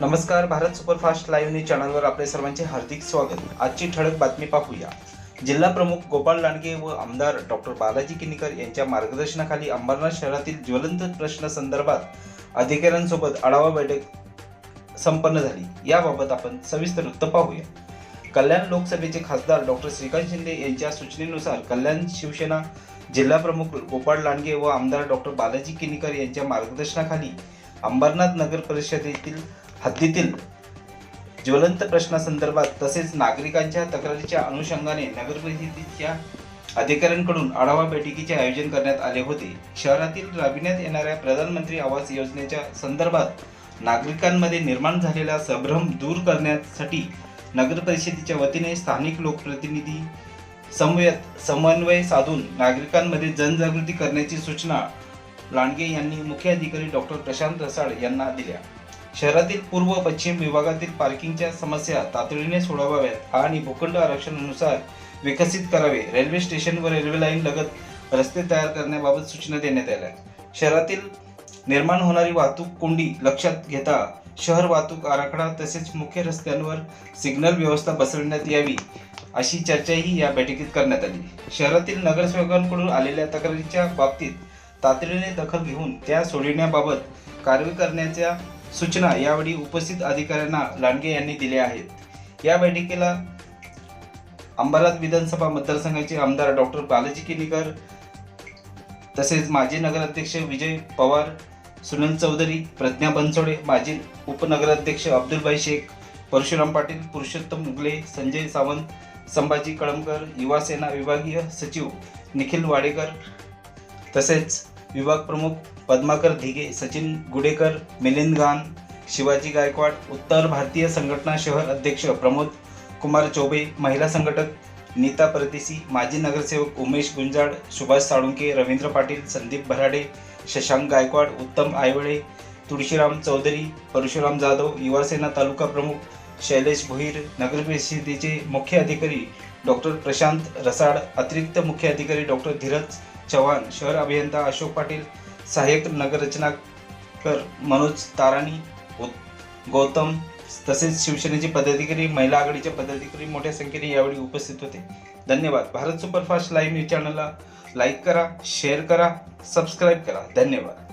नमस्कार Bharat superfast live news चॅनलवर आपले सर्वांचे हार्दिक स्वागत. आजची ठळक बातमी पाहूया. जिल्हा प्रमुख गोपाळ लांडगे व आमदार डॉक्टर बालाजी किनीकर यांच्या मार्गदर्शनाखाली अंबरनाथ शहरातील ज्वलंत प्रश्न संदर्भात अधिकाऱ्यांसोबत आढावा बैठक संपन्न झाली. याबाबत आपण सविस्तर वृत्त पाहूया. कल्याण लोकसभेचे खासदार डॉक्टर श्रीकांत शिंदे यांच्या सूचनेनुसार कल्याण शिवसेना जिल्हा प्रमुख गोपाळ लांडगे व आमदार डॉक्टर बालाजी किनीकर यांच्या मार्गदर्शनाखाली अंबरनाथ नगर परिषदेतील हद्दीतील ज्वलंत प्रश्नासंदर्भात तसेच नागरिकांच्या तक्रारीच्या अनुषंगाने नगरपरिषदेच्या अधिकाऱ्यांकडून आढावा बैठकीचे आयोजन करण्यात आले होते. शहरातील राबविण्यात येणाऱ्या प्रधानमंत्री आवास योजनेच्या संदर्भात नागरिकांमध्ये निर्माण झालेला संभ्रम दूर करण्यासाठी नगर परिषदेच्या वतीने स्थानिक लोकप्रतिनिधी समवेत समन्वय साधून नागरिकांमध्ये जनजागृती करण्याची सूचना लांडगे यांनी मुख्य अधिकारी डॉक्टर प्रशांत रसाळ यांना दिल्या. शहरातील पूर्व पश्चिम विभागातील पार्किंगच्या समस्या तातडीने सोडवाव्यात. आणि भूखंड आरक्षणानुसार विकसित करावे. रेल्वे स्टेशन व रेल्वे लाईन लगत रस्ते तयार करण्याबाबत सूचना देण्यात आल्या. शहरातील निर्माण होणारी वाहतूक कोंडी लक्षात घेता शहर वाहतूक आराखडा तसेच मुख्य रस्त्यांवर सिग्नल व्यवस्था बसविण्यात यावी अशी चर्चाही या बैठकीत करण्यात आली. शहरातील नगरसेवकांकडून आलेल्या तक्रारीच्या बाबतीत तातडीने दखल घेऊन त्या सोडविण्याबाबत कारवाई करण्याच्या सूचना यावेळी उपस्थित अधिकाऱ्यांना लांडगे यांनी दिल्या आहेत. या बैठकीला अंबालात विधानसभा मतदारसंघाचे आमदार डॉक्टर बालाजी किनीकर तसेच माजी नगराध्यक्ष विजय पवार सुनील चौधरी प्रज्ञा बनसोडे माजी उपनगराध्यक्ष अब्दुलभाई शेख परशुराम पाटील पुरुषोत्तम मुगले संजय सावंत संभाजी कळमकर युवा सेना विभागीय सचिव निखिल वाडेकर तसेच विभाग प्रमुख पद्माकर धिगे सचिन गुडेकर मिलिंद गान शिवाजी गायकवाड उत्तर भारतीय संघटना शहर अध्यक्ष प्रमोद कुमार चौबे महिला संघटक नीता परदेसी माजी नगरसेवक उमेश गुंजाळ सुभाष साळुंके रवींद्र पाटील संदीप भराडे शशांक गायकवाड उत्तम आयवळे तुळशीराम चौधरी परशुराम जाधव युवासेना तालुका प्रमुख शैलेश भोईर नगर परिषदेचे मुख्य अधिकारी डॉक्टर प्रशांत रसाड अतिरिक्त मुख्य अधिकारी डॉक्टर धीरज चव्हाण शहर अभियंता अशोक पाटील सहाय्यक नगररचनाकर मनोज ताराणी गौतम तसेच शिवसेनेचे पदाधिकारी महिला आघाडीचे पदाधिकारी मोठ्या संख्येने यावेळी उपस्थित होते. धन्यवाद. भारत सुपरफास्ट लाईव्ह न्यूज चॅनलला लाईक करा शेअर करा सबस्क्राईब करा. धन्यवाद.